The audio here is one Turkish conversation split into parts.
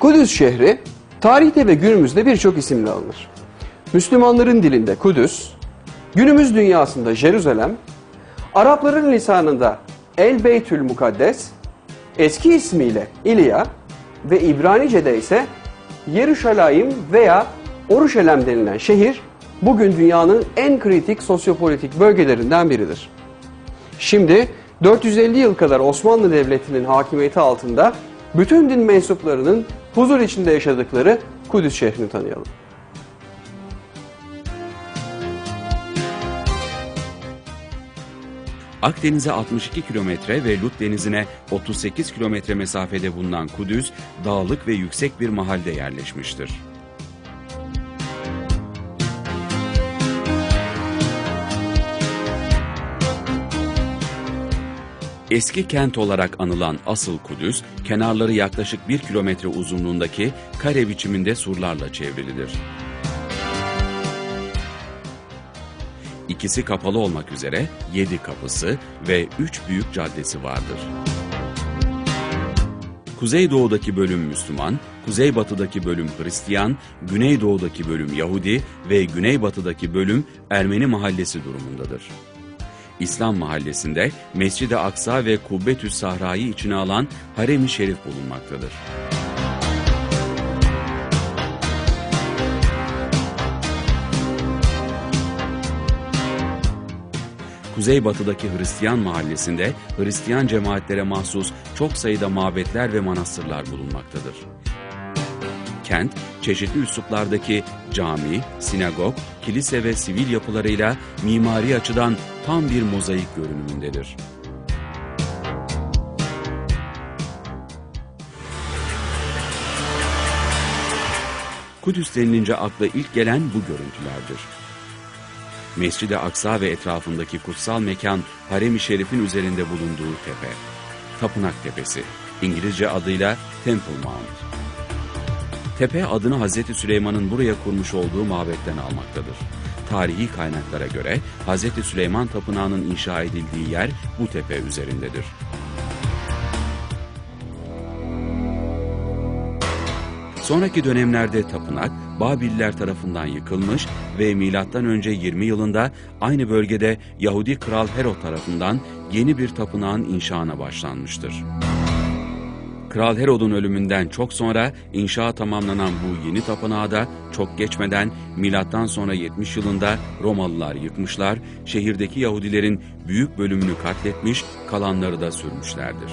Kudüs şehri tarihte ve günümüzde birçok isimle alınır. Müslümanların dilinde Kudüs, günümüz dünyasında Jeruzalem, Arapların lisanında El Beytül Mukaddes, eski ismiyle İlya ve İbranice'de ise Yeruşalayim veya Oruşelem denilen şehir bugün dünyanın en kritik sosyopolitik bölgelerinden biridir. Şimdi 450 yıl kadar Osmanlı Devleti'nin hakimiyeti altında bütün din mensuplarının huzur içinde yaşadıkları Kudüs şehrini tanıyalım. Akdeniz'e 62 kilometre ve Lut Denizi'ne 38 kilometre mesafede bulunan Kudüs, dağlık ve yüksek bir mahalle yerleşmiştir. Eski kent olarak anılan asıl Kudüs, kenarları yaklaşık 1 kilometre uzunluğundaki kare biçiminde surlarla çevrilidir. İkisi kapalı olmak üzere 7 kapısı ve 3 büyük caddesi vardır. Kuzeydoğudaki bölüm Müslüman, kuzeybatıdaki bölüm Hristiyan, güneydoğudaki bölüm Yahudi ve güneybatıdaki bölüm Ermeni mahallesi durumundadır. İslam mahallesinde Mescid-i Aksa ve Kubbetüs Sahra'yı içine alan Harem-i Şerif bulunmaktadır. Kuzeybatıdaki Hristiyan mahallesinde Hristiyan cemaatlere mahsus çok sayıda mabetler ve manastırlar bulunmaktadır. Kent, çeşitli üsluplardaki cami, sinagog, kilise ve sivil yapılarıyla mimari açıdan tam bir mozaik görünümündedir. Kudüs denilince akla ilk gelen bu görüntülerdir. Mescid-i Aksa ve etrafındaki kutsal mekan Harem-i Şerif'in üzerinde bulunduğu tepe. Tapınak Tepesi, İngilizce adıyla Temple Mount. Tepe adını Hz. Süleyman'ın buraya kurmuş olduğu mabetten almaktadır. Tarihi kaynaklara göre Hz. Süleyman Tapınağı'nın inşa edildiği yer bu tepe üzerindedir. Sonraki dönemlerde tapınak Babiller tarafından yıkılmış ve M.Ö. 20 yılında aynı bölgede Yahudi Kral Herod tarafından yeni bir tapınağın inşaına başlanmıştır. Kral Herod'un ölümünden çok sonra inşa tamamlanan bu yeni tapınağı da çok geçmeden milattan sonra 70 yılında Romalılar yıkmışlar, şehirdeki Yahudilerin büyük bölümünü katletmiş, kalanları da sürmüşlerdir.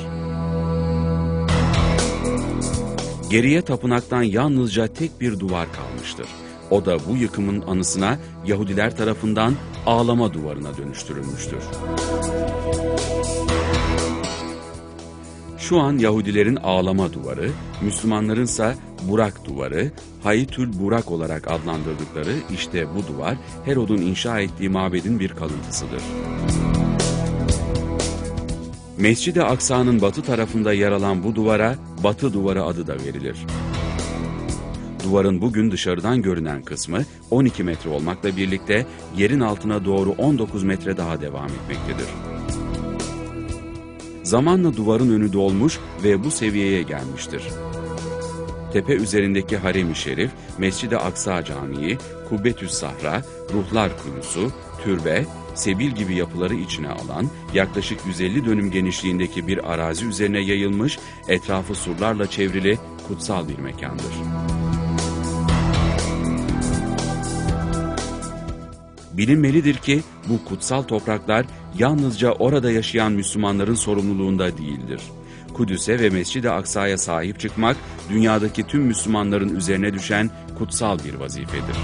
Geriye tapınaktan yalnızca tek bir duvar kalmıştır. O da bu yıkımın anısına Yahudiler tarafından ağlama duvarına dönüştürülmüştür. Şu an Yahudilerin ağlama duvarı, Müslümanlarınsa Burak duvarı, Hayitül Burak olarak adlandırdıkları işte bu duvar Herod'un inşa ettiği mabedin bir kalıntısıdır. Mescid-i Aksa'nın batı tarafında yer alan bu duvara Batı Duvarı adı da verilir. Duvarın bugün dışarıdan görünen kısmı 12 metre olmakla birlikte yerin altına doğru 19 metre daha devam etmektedir. Zamanla duvarın önü dolmuş ve bu seviyeye gelmiştir. Tepe üzerindeki Harem-i Şerif, Mescid-i Aksa Camii, Kubbetüs Sahra, Ruhlar Kuyusu, türbe, sebil gibi yapıları içine alan, yaklaşık 150 dönüm genişliğindeki bir arazi üzerine yayılmış, etrafı surlarla çevrili kutsal bir mekandır. Bilinmelidir ki bu kutsal topraklar yalnızca orada yaşayan Müslümanların sorumluluğunda değildir. Kudüs'e ve Mescid-i Aksa'ya sahip çıkmak dünyadaki tüm Müslümanların üzerine düşen kutsal bir vazifedir.